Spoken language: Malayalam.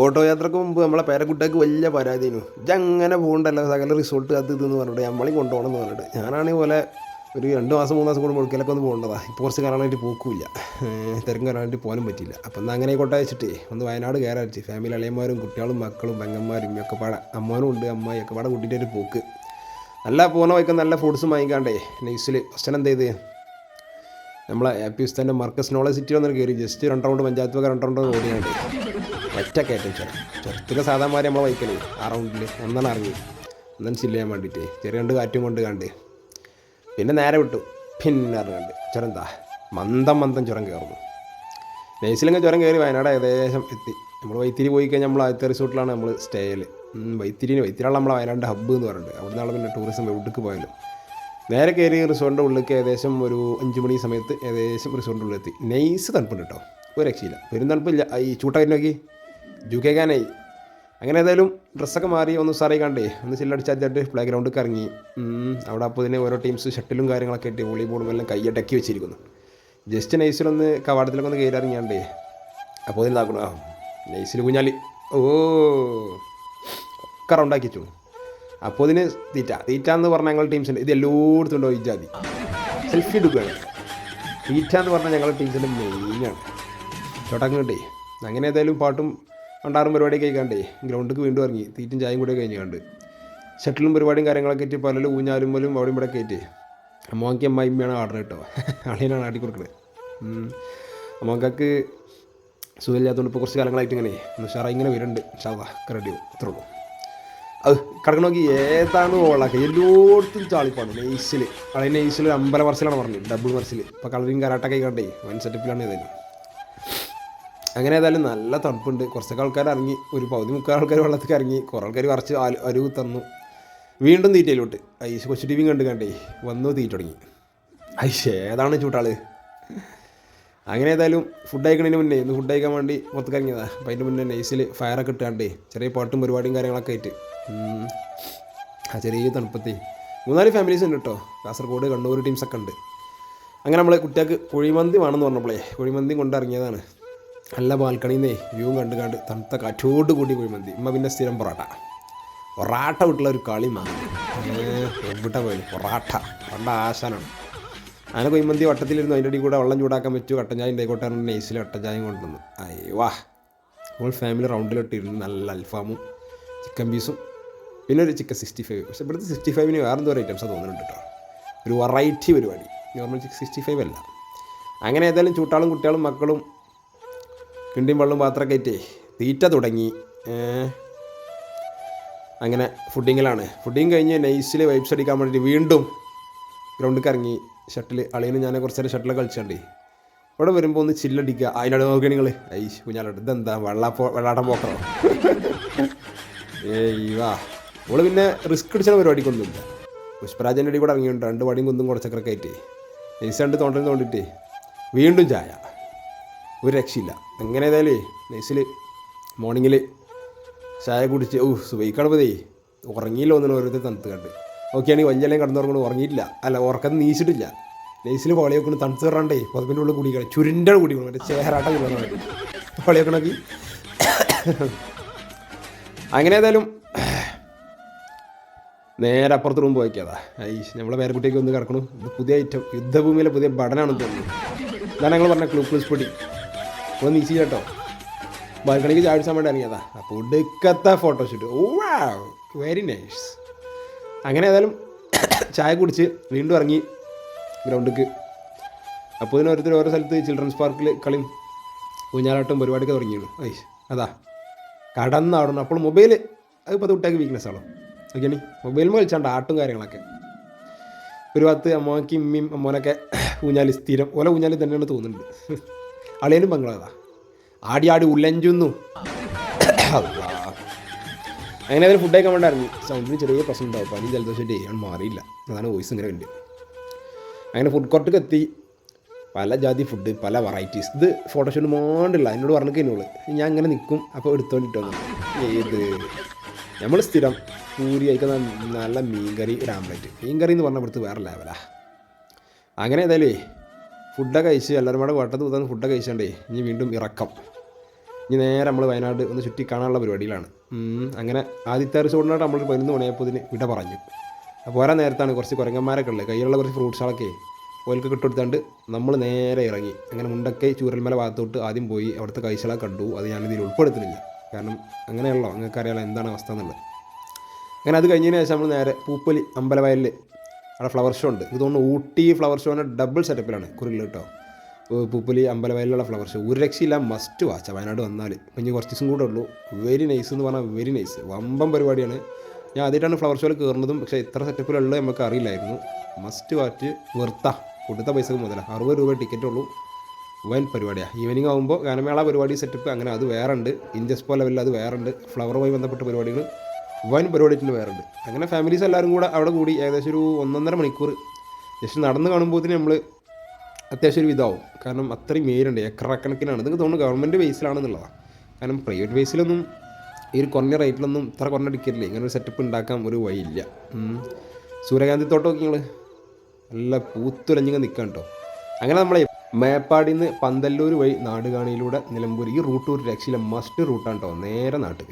ഓട്ടോ യാത്രയ്ക്ക് മുമ്പ് നമ്മളെ പേരക്കുട്ടിക്ക് വലിയ പരാതിയായിരുന്നു. ഇജങ്ങനെ പോകണ്ടല്ലോ സകല റിസോർട്ട് അത് ഇതെന്ന് പറഞ്ഞിട്ട് നമ്മളെയും കൊണ്ടുപോകണം എന്ന് പറഞ്ഞിട്ട്. ഞാനാണെങ്കിൽ പോലെ ഒരു രണ്ട് മാസം മൂന്ന് മാസം കൂടുമ്പോൾ മുഴുക്കലൊക്കെ ഒന്ന് പോകേണ്ടതാ. ഇപ്പോൾ കുറച്ച് കാലമായിട്ട് പോക്കില്ല. തിരക്കും കാലമായിട്ട് പോകാനും പറ്റില്ല അപ്പം എന്നാൽ അങ്ങനെ കൊട്ട വെച്ചിട്ട് ഒന്ന് വയനാട് കയറാൻ വെച്ച് ഫാമിലി അളിയന്മാരും കുട്ടികളും മക്കളും പെങ്ങന്മാരും ഒക്കെ പാടെ. അമ്മാനും ഉണ്ട് അമ്മായി ഒക്കെ പാടെ കൂട്ടിയിട്ട് ഒരു പോക്ക്. നല്ല പോകുന്ന വഴിക്ക് നല്ല ഫ്രൂട്ട്സും വാങ്ങിക്കാണ്ടേ നൈസിൽ ഫസ്റ്റ് എന്ത് ചെയ്ത് നമ്മളെ ഹാപ്പി ഉസ്താന്റെ മർക്കസ് നോളജ് സിറ്റി വന്നിട്ട് കയറി ജസ്റ്റ് രണ്ട് റൗണ്ട് പഞ്ചായത്ത് രണ്ട് റൗണ്ട് ഓടിയാണ്ട്. ഒറ്റ കയറ്റം ചെറു ചെറുത്തൊക്കെ സാധാരണ നമ്മളെ വൈക്കൽ. ആ റൗണ്ടിൽ ഒന്നാണ് ഇറങ്ങി. ഒന്നും ചില്ല ചെയ്യാൻ വേണ്ടിയിട്ട് ചെറിയ രണ്ട് കാറ്റും കൊണ്ട് കണ്ട്. പിന്നെ നേരെ വിട്ടു. പിന്നെ ഇറങ്ങണ്ട്. ചുരം എന്താ മന്ദം മന്ദം ചുരം കയറുന്നു നൈസിലങ്ങ് ചുരം കയറി വയനാട് ഏകദേശം എത്തി. നമ്മൾ വൈത്തിരി പോയി കഴിഞ്ഞാൽ നമ്മൾ ആദ്യത്തെ റിസോർട്ടിലാണ് നമ്മൾ സ്റ്റേയിൽ വൈത്തിരിന് വൈത്തിരിയാണ് നമ്മളെ വയനാട് ഹബ്ബ് എന്ന് പറയുന്നത് അവിടെ നിന്നാണ് പിന്നെ ടൂറിസം എവിടേക്ക് പോയാലും. നേരെ കയറി റിസോർട്ടിന്റെ ഉള്ളിലേക്ക് ഏകദേശം ഒരു അഞ്ച് മണി സമയത്ത് ഏകദേശം റിസോർട്ടിന്റെ ഉള്ളിലെത്തി. നൈസ് തണുപ്പുണ്ട് കേട്ടോ ഒരു രക്ഷയില്ല. പെരും തണുപ്പില്ല. ഈ ചൂട്ടായിട്ട് നോക്കി. ജൂക്കേക്കാനായി അങ്ങനെ ഏതായാലും ഡ്രസ്സൊക്കെ മാറി ഒന്ന് സാറേ കണ്ടേ ഒന്ന് ചില്ലടിച്ചായിട്ട് പ്ലേ ഗ്രൗണ്ടിൽ കറങ്ങി അവിടെ അപ്പോൾ ഇതിന് ഓരോ ടീംസ് ഷട്ടിലും കാര്യങ്ങളൊക്കെ ഇട്ട് വോളിബോളും എല്ലാം കൈയടക്കി വെച്ചിരിക്കുന്നു. ജസ്റ്റ് നൈസിലൊന്ന് കവാടത്തിലൊക്കെ ഒന്ന് കയറിറങ്ങിയാണ്ടേ അപ്പോൾ ഇതിൽ നോക്കണം ആ നൈസിൽ കുഞ്ഞാലി ഓ ഒക്കെ റൗണ്ടാക്കി വെച്ചു അപ്പോൾ ഇതിന് തീറ്റ. തീറ്റ എന്ന് പറഞ്ഞാൽ ഞങ്ങളുടെ ടീംസിന്റെ ഇത് എല്ലായിടത്തും ഉണ്ടോ ഈ ജാതി. സെൽഫി എടുക്കുകയാണ് തീറ്റ എന്ന് പറഞ്ഞാൽ ഞങ്ങളുടെ ടീംസിന്റെ മെയിനാണ് ചോട്ടാക്കുന്നുണ്ടേ അങ്ങനെ ഏതായാലും പാട്ടും പണ്ടാറും പരിപാടിയൊക്കെ കഴിക്കാണ്ടേ ഗ്രൗണ്ടിലേക്ക് വീണ്ടും ഇറങ്ങി. തീറ്റും ചായയും കൂടെ കഴിഞ്ഞ് കണ്ട്. ഷട്ടിലും പരിപാടിയും കാര്യങ്ങളൊക്കെ ആയിട്ട് പലരും ഊഞ്ഞാലും പോലും അവിടെ ഇവിടെ കയറ്റി അമ്മയ്ക്ക് അമ്മായിമ്മയാണ് ആർഡർ കേട്ടോ. അളിയനാണ് ആട്ടി കൊടുക്കുന്നത് അമ്മക്കാക്ക് സുഖമില്ലാത്തതുകൊണ്ട് ഇപ്പോൾ കുറച്ച് കാലങ്ങളായിട്ട് ഇങ്ങനെ. ഉഷാറായി ഇങ്ങനെ വരുന്നുണ്ട്. ഷാവാ റെഡി ഇത്ര ഉള്ളൂ. അത് കിടക്കണ നോക്കി ഏതാണ് ഓളാക്കുക എല്ലായിടത്തും ചാളിപ്പാണ്. നെയ്സിൽ അളിയൻ നെയ്സിൽ അമ്പല മറസിലാണ് പറഞ്ഞത്. ഡബിൾ മറസിൽ ഇപ്പോൾ കളറിങ് കരാട്ടൊക്കെ കണ്ടേ വൻ സെറ്റപ്പിലാണ് ഏതായാലും. അങ്ങനെ ഏതായാലും നല്ല തണുപ്പുണ്ട്. കുറച്ചൊക്കെ ആൾക്കാർ ഇറങ്ങി ഒരു പകുതി മുക്കാൽ ആൾക്കാർ വെള്ളത്തിൽ ഇറങ്ങി കുറേ ആൾക്കാർ കുറച്ച് അരു തന്നു. വീണ്ടും തീറ്റയിലോട്ട്. ഐസ് കൊച്ചു ടി വി കണ്ട് കണ്ടേ വന്നു തീറ്റ തുടങ്ങി. ഐശ് ഏതാണ് ചൂട്ടാൾ? അങ്ങനെ ഏതായാലും ഫുഡ് അയക്കണതിന് മുന്നേ ഇന്ന് ഫുഡ് കഴിക്കാൻ വേണ്ടി പുറത്തേക്ക് ഇറങ്ങിയതാ. അപ്പം അതിന്റെ മുന്നേ നൈസിൽ ഫയറൊക്കെ ഇട്ടാണ്ടേ ചെറിയ പാട്ടും പരിപാടിയും കാര്യങ്ങളൊക്കെ ആയിട്ട് ആ ചെറിയ തണുപ്പത്തി. മൂന്നാൽ ഫാമിലീസ് ഉണ്ട് കേട്ടോ കാസർഗോഡ് കണ്ണൂർ ടീംസൊക്കെ ഉണ്ട്. അങ്ങനെ നമ്മളെ കുട്ടികൾക്ക് കുഴിമന്തി വേണമെന്ന് പറഞ്ഞപ്പോഴേ കുഴിമന്തി കൊണ്ടിറങ്ങിയതാണ് നല്ല ബാൽക്കണിന്നേ വ്യൂ കണ്ട് കണ്ട് തണുത്ത കാറ്റോട് കൂടി കുഴിമന്തി ഇമ്മ പിന്നെ സ്ഥിരം പൊറാട്ട. പൊറാട്ട വിട്ടുള്ള ഒരു കളി മാറി. എവിടെ പോയി പൊറാട്ട. പണ്ട ആശാനാണ്. അങ്ങനെ കുഴിമന്തി വട്ടത്തിലിരുന്നു. അതിന്റെ അടി കൂടെ വെള്ളം ചൂടാക്കാൻ പറ്റൂ. കട്ടഞ്ചായ ചായ ഉണ്ടായിക്കോട്ടെ നെയ്സിൽ കട്ടഞ്ചായം കൊണ്ടുവന്നു. അയ്യോ ഫുൾ ഫാമിലി റൗണ്ടിലിട്ടിരുന്നു. നല്ല അൽഫാമും ചിക്കൻ പീസും. പിന്നെ ഒരു ചിക്കൻ സിക്സ്റ്റി ഫൈവ് പക്ഷേ ഇവിടുത്തെ സിക്സ്റ്റി ഫൈവിന് വേറെ എന്തോ ഐറ്റംസ് തോന്നുന്നുണ്ട് കേട്ടോ. ഒരു വെറൈറ്റി പരിപാടി. നോർമൽ സിക്സ്റ്റി ഫൈവ് അല്ല. അങ്ങനെ ഏതായാലും ചൂട്ടാളും കുട്ടികളും മക്കളും കിണ്ടിയും വെള്ളം പാത്രമൊക്കെ ആയിട്ടേ തീറ്റ തുടങ്ങി. അങ്ങനെ ഫുഡിങ്ങിലാണ്. ഫുഡിങ് കഴിഞ്ഞ് നൈസിൽ വൈബ്സ് അടിക്കാൻ വേണ്ടിയിട്ട് വീണ്ടും ഗ്രൗണ്ടിൽ ഇറങ്ങി. ഷട്ടിൽ അളിയനും ഞാൻ കുറച്ച് നേരം ഷട്ടിൽ കളിച്ചിട്ടുണ്ട് ഇവിടെ വരുമ്പോൾ ഒന്ന് ചില്ലടിക്കുക. അതിനോട് നോക്കി നിങ്ങൾ ഐ കുഞ്ഞാലോട്ട് ഇതെന്താ? വെള്ളാപ്പോ വെള്ളാട്ടം പോക്കണോ ഏയ് വാ ഇവൾ പിന്നെ റിസ്ക് അടിച്ച പരിപാടിക്കൊന്നുമില്ല പുഷ്പരാജന്റെ അടി കൂടെ ഇറങ്ങിയിട്ടുണ്ട്. രണ്ട് വടിയും കുന്നും കുറച്ചൊക്കെ ആയിട്ട് നൈസ് രണ്ട് തോണ്ടൽ തോണ്ടിട്ടേ വീണ്ടും ചായ. ഒരു രക്ഷയില്ല. എങ്ങനെ ഏതായാലേ നൈസിൽ മോർണിംഗിൽ ചായ കുടിച്ച് ഓ സുബൈക്കണപ്പതേ ഉറങ്ങിയില്ല ഒന്നിനും ഓരോരുത്തർ തണുത്ത് കണ്ട്. ഓക്കെയാണെങ്കിൽ വല്യല്ലേ കിടന്നുറങ്ങണം ഉറങ്ങിയിട്ടില്ല. അല്ല ഉറക്കം നീച്ചിട്ടില്ല. നൈസിൽ പൊളിയൊക്കെ തണുത്ത് കയറാണ്ടേ. പതിപ്പിന്റെ ഉള്ളിൽ കുടിക്കണം ചുരുന്റെ കുടിക്കണം മറ്റേ ചേരാട്ട കുടിക്കണം വെക്കണമെങ്കിൽ അങ്ങനെ ഏതായാലും നേരെ അപ്പുറത്ത് റൂം പോയിക്കാതാ. ഐ നമ്മളെ പേരക്കുട്ടിയൊക്കെ ഒന്ന് കിടക്കണു പുതിയ ഐറ്റം യുദ്ധഭൂമിയിലെ പുതിയ ബടനാണെന്ന് തോന്നുന്നു. ഇതാണ് ഞങ്ങൾ പറഞ്ഞ ക്ലൂക്ലൂസ് പൊടി ഒന്ന് നീച്ചി കേട്ടോ ബാൽക്കണിക്ക് ചാടിച്ചാൻ വേണ്ടി ഇറങ്ങിയതാ. അപ്പോൾ ഒടുക്കത്തെ ഫോട്ടോഷൂട്ട് ഓ വെരി നൈസ് അങ്ങനെ ഏതായാലും ചായ കുടിച്ച് വീണ്ടും ഇറങ്ങി ഗ്രൗണ്ടിക്ക് അപ്പോൾ ഇതിന് ഓരോരുത്തർ ഓരോ സ്ഥലത്ത് ചിൽഡ്രൻസ് പാർക്കിൽ കളിയും ഊഞ്ഞാലാട്ടം പരിപാടിയൊക്കെ തുടങ്ങിയിരുന്നു ഐസ് അതാ. കടന്നാടണം അപ്പോൾ മൊബൈൽ അത് ഇപ്പോൾ കുട്ടിയാക്കി വീക്ക്നെസ് ആണോ ഓക്കെയാണ് മൊബൈലിൽ കളിച്ചാണ്ട് ആട്ടും കാര്യങ്ങളൊക്കെ. ഒരു ഭാഗത്ത് അമ്മക്കും ഇമ്മയും അമ്മോനൊക്കെ കുഞ്ഞാലി സ്ഥിരം. ഓല കുഞ്ഞാലി തന്നെയാണ് തോന്നുന്നുണ്ട്. അളിയനും ബംഗ്ലാതാ ആടി ആടി ഉല്ലഞ്ചുന്നു അങ്ങനെ അതിന് ഫുഡ് കഴിക്കാൻ വേണ്ടായിരുന്നു. സൗണ്ടിന് ചെറിയ പ്രശ്നം ഉണ്ടാവും. പനി ജലദോഷം അവൻ മാറിയില്ല. അതാണ് വോയിസ് ഇങ്ങനെ ഉണ്ട് അങ്ങനെ ഫുഡ് കോർട്ടിൽ എത്തി. പല ജാതി ഫുഡ് പല വെറൈറ്റീസ് ഇത് ഫോട്ടോഷൂട്ട് മാണ്ടില്ല. എന്നോട് പറഞ്ഞു കഴിഞ്ഞോൾ ഞാൻ അങ്ങനെ നിൽക്കും. അപ്പോൾ എടുത്തോണ്ടിട്ടോ. ഏത്? നമ്മൾ സ്ഥിരം പൂരി കഴിക്കുന്ന നല്ല മീൻകറി ഒരു ആംപ്ലേറ്റ് മീൻകറി എന്ന് പറഞ്ഞ വേറെ ലെവലാ അങ്ങനെ ഏതായാലും ഫുഡൊക്കെ കഴിച്ച് എല്ലാവരും കൂടെ വട്ടത്ത് കുത്താൻ ഫുഡൊക്കെ കഴിച്ചണ്ടേ ഇനി വീണ്ടും ഇറക്കം. ഇനി നേരെ നമ്മൾ വയനാട് ഒന്ന് ചുറ്റി കാണാനുള്ള പരിപാടിയിലാണ് അങ്ങനെ ആദ്യത്തെ റിസോർട്ടിനായിട്ട് നമ്മൾ പതിനൊന്ന് മണിയായപ്പോൾ ഇതിന് വിട പറഞ്ഞു. അപ്പോൾ ഓരോ നേരത്താണ് കുറച്ച് കുരങ്ങന്മാരൊക്കെ ഉള്ളത് കയ്യിലുള്ള കുറച്ച് ഫ്രൂട്ട്സുകളൊക്കെ ഓൽക്ക് കിട്ടുകൊടുത്താണ്ട് നമ്മൾ നേരെ ഇറങ്ങി. അങ്ങനെ മുണ്ടക്കൈ ചൂരൽമല ഭാഗത്തോട്ട് ആദ്യം പോയി അവിടുത്തെ കാഴ്ചകളെ കണ്ടു. അത് ഞാനിതിൽ ഉൾപ്പെടുത്തുന്നില്ല. കാരണം അങ്ങനെയുള്ളോ നിങ്ങൾക്കറിയാലോ എന്താണ് അവസ്ഥ എന്നുള്ളത്. അങ്ങനെ അത് കഴിഞ്ഞതിന് ശേഷം നമ്മൾ നേരെ പൂപ്പലി അമ്പലവയലിൽ അവിടെ ഫ്ലവർ ഷോ ഉണ്ട്. ഇത് തോന്നുന്നു ഊട്ടി ഫ്ലവർ ഷോന്റെ ഡബിൾ സെറ്റപ്പിലാണ് കുറിൽ കേട്ടോ. പൂപ്പലി അമ്പലവയലിലുള്ള ഫ്ലവർ ഷോ ഒരു രക്ഷയില്ല മസ്റ്റ് വാച്ച വയനാട് വന്നാൽ ഇനി കുറച്ച് ദിവസം കൂടെ ഉള്ളൂ. വെരി നൈസ് എന്ന് പറഞ്ഞാൽ വെരി നൈസ് വമ്പം പരിപാടിയാണ്. ഞാൻ ആദ്യമായിട്ടാണ് ഫ്ലവർ ഷോയിൽ കയറുന്നതും പക്ഷേ ഇത്ര സെറ്റപ്പിലുള്ളത് നമുക്ക് അറിയില്ലായിരുന്നു. മസ്റ്റ് വാച്ച് വെറുത്ത കൊടുത്ത പൈസക്ക് മുതല. അറുപത് രൂപ ടിക്കറ്റ് ഉള്ളൂ. വൻ പരിപാടിയാണ് ഈവനിങ് ആകുമ്പോൾ ഗാനമേള പരിപാടി സെറ്റപ്പ് അങ്ങനെ അത് വേറെ ഉണ്ട്. ഇൻജസ്പോ ലെവലിൽ അത് വേറെ ഉണ്ട്. ഫ്ലവറുമായി ബന്ധപ്പെട്ട പരിപാടികൾ വൻ പരിപാടിയിൽ വേറുണ്ട് അങ്ങനെ ഫാമിലീസ് എല്ലാവരും കൂടെ അവിടെ കൂടി ഏകദേശം ഒരു ഒന്നൊന്നര മണിക്കൂർ ജസ്റ്റ് നടന്ന് തന്നെ നമ്മൾ അത്യാവശ്യം ഒരു ഇതാവും. കാരണം അത്രയും മേലുണ്ട് ഏക്കറക്കണക്കിനാണ്. ഇതൊക്കെ തോന്നുന്നു ഗവൺമെന്റ് ബേസിലാണെന്നുള്ളതാണ് കാരണം പ്രൈവറ്റ് ബേസിലൊന്നും ഈ ഒരു കുറഞ്ഞ റേറ്റിലൊന്നും ഇത്ര കുറഞ്ഞ ടിക്കറ്റിൽ ഇങ്ങനെ ഒരു സെറ്റപ്പ് ഉണ്ടാക്കാൻ ഒരു വഴിയില്ല. സൂര്യകാന്തി തോട്ടം നോക്കി നിങ്ങൾ നല്ല പൂത്തുലഞ്ഞിങ്ങ് നിൽക്കാം കേട്ടോ അങ്ങനെ നമ്മളെ മേപ്പാടിൽ നിന്ന് പന്തല്ലൂർ വഴി നാടുകാണിയിലൂടെ നിലമ്പൂർ ഈ റൂട്ട് ഒരു രക്ഷയിലെ മസ്റ്റ് റൂട്ടാണ് കേട്ടോ നേരെ നാട്ടിൽ